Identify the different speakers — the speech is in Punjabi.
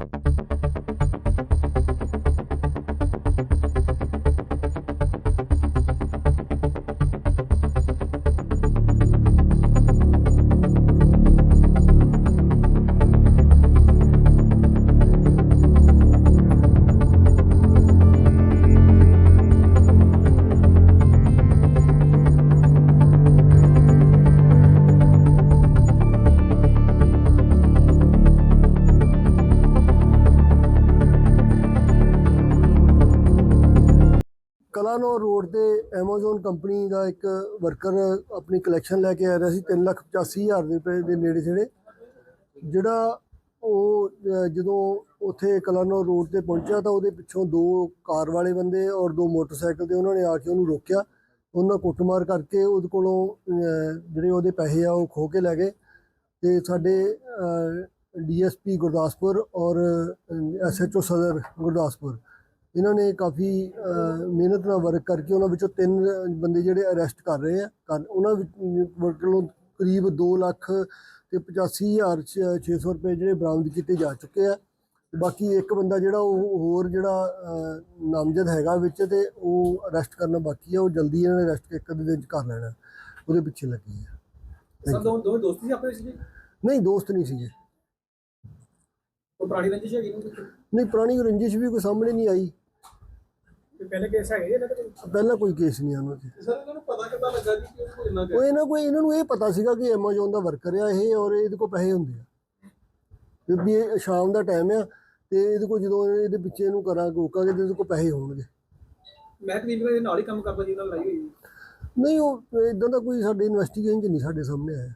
Speaker 1: Thank you. ਕਲਾਨੌਰ ਰੋਡ ਤੇ Amazon ਕੰਪਨੀ ਦਾ ਇੱਕ ਵਰਕਰ ਆਪਣੀ ਕਲੈਕਸ਼ਨ ਲੈ ਕੇ ਆ ਰਿਹਾ ਸੀ 385000 ਦੇ ਰੁਪਏ ਦੇ ਨੇੜੇ ਜਿਹੜੇ ਜਿਹੜਾ ਉਹ ਜਦੋਂ ਉੱਥੇ ਕਲਾਨੌਰ ਰੋਡ ਤੇ ਪਹੁੰਚਿਆ ਤਾਂ ਉਹਦੇ ਪਿੱਛੋਂ ਦੋ ਕਾਰ ਵਾਲੇ ਬੰਦੇ ਔਰ ਦੋ ਮੋਟਰਸਾਈਕਲ ਤੇ ਉਹਨਾਂ ਨੇ ਆ ਕੇ ਉਹਨੂੰ ਰੋਕਿਆ। ਉਹਨਾਂ ਕੁੱਟਮਾਰ ਕਰਕੇ ਉਹਦੇ ਕੋਲੋਂ ਜਿਹੜੇ ਉਹਦੇ ਪੈਸੇ ਆ ਉਹ ਖੋ ਕੇ ਲੈ ਗਏ ਤੇ ਸਾਡੇ ਡੀਐਸਪੀ ਗੁਰਦਾਸਪੁਰ ਔਰ ਐਸਐਚਓ ਸਦਰ ਗੁਰਦਾਸਪੁਰ ਇਹਨਾਂ ਨੇ ਕਾਫੀ ਮਿਹਨਤ ਨਾਲ ਵਰਕ ਕਰਕੇ ਉਹਨਾਂ ਵਿੱਚੋਂ ਤਿੰਨ ਬੰਦੇ ਜਿਹੜੇ ਅਰੈਸਟ ਕਰ ਰਹੇ ਆ। ਕਰ- ਉਹਨਾਂ ਵਿੱਚ ਵੱਲੋਂ ਕਰੀਬ 2 ਲੱਖ ਤੇ 85600 ਰੁਪਏ ਜਿਹੜੇ ਬਰਾਮਦ ਕੀਤੇ ਜਾ ਚੁੱਕੇ ਆ। ਬਾਕੀ ਇੱਕ ਬੰਦਾ ਜਿਹੜਾ ਉਹ ਹੋਰ ਜਿਹੜਾ ਨਾਮਜ਼ਦ ਹੈਗਾ ਵਿੱਚ ਤੇ ਉਹ ਅਰੈਸਟ ਕਰਨਾ ਬਾਕੀ ਆ ਉਹ ਜਲਦੀ ਇਹਨਾਂ ਨੇ ਅਰੈਸਟ ਇੱਕ ਅੱਧੇ ਦਿਨ ਚ ਕਰ ਲੈਣਾ। ਉਹਦੇ ਪਿੱਛੇ ਲੱਗੇ ਆ।
Speaker 2: ਸਰ ਦੋਵੇਂ ਦੋਵੇਂ ਦੋਸਤ ਸੀ ਆਪਣੇ ਸੀ
Speaker 1: ਨਹੀਂ ਦੋਸਤ ਨਹੀਂ ਸੀਗੇ।
Speaker 2: ਕੋਈ ਪੁਰਾਣੀ ਰੰਜਿਸ਼ ਹੈਗੀ? ਨੂੰ
Speaker 1: ਨਹੀਂ ਪੁਰਾਣੀ ਰੰਜਿਸ਼ ਵੀ ਕੋਈ ਸਾਹਮਣੇ ਨਹੀਂ ਆਈ।
Speaker 2: ਪਹਿਲੇ ਕੇਸ ਹੈਗੇ ਇਹਨਾਂ ਦੇ
Speaker 1: ਪਹਿਲਾਂ ਕੋਈ ਕੇਸ ਨਹੀਂ ਆਉਣਾ ਸੀ
Speaker 2: ਸਰ ਇਹਨਾਂ ਨੂੰ ਪਤਾ ਕਿੱਦਾਂ ਲੱਗਾ ਜੀ ਕਿ ਉਹ ਇੰਨਾ
Speaker 1: ਉਹ ਇਹਨਾਂ ਕੋਈ ਇਹਨਾਂ ਨੂੰ ਇਹ ਪਤਾ ਸੀਗਾ ਕਿ Amazon ਦਾ ਵਰਕਰ ਆ ਇਹ ਔਰ ਇਹਦੇ ਕੋਲ ਪੈਸੇ ਹੁੰਦੇ ਆ। ਤੇ ਵੀ ਇਹ ਸ਼ਾਮ ਦਾ ਟਾਈਮ ਆ ਤੇ ਇਹਦੇ ਕੋਲ ਜਦੋਂ ਇਹਦੇ ਪਿੱਛੇ ਇਹਨੂੰ ਕਰਾਂਗੇ ਰੋਕਾਂਗੇ ਤੇ ਇਹਦੇ ਕੋਲ ਪੈਸੇ ਹੋਣਗੇ।
Speaker 2: ਮੈਂ ਤਕਰੀਬਨ ਇਹਦੇ ਨਾਲ ਹੀ ਕੰਮ ਕਰਦਾ ਜਿਹਨਾਂ ਨਾਲ ਲਾਈ ਹੋਈ।
Speaker 1: ਨਹੀਂ ਉਹ ਇਦਾਂ ਦਾ ਕੋਈ ਸਾਡੇ ਇਨਵੈਸਟੀਗੇਸ਼ਨ 'ਚ ਨਹੀਂ ਸਾਡੇ ਸਾਹਮਣੇ ਆਇਆ।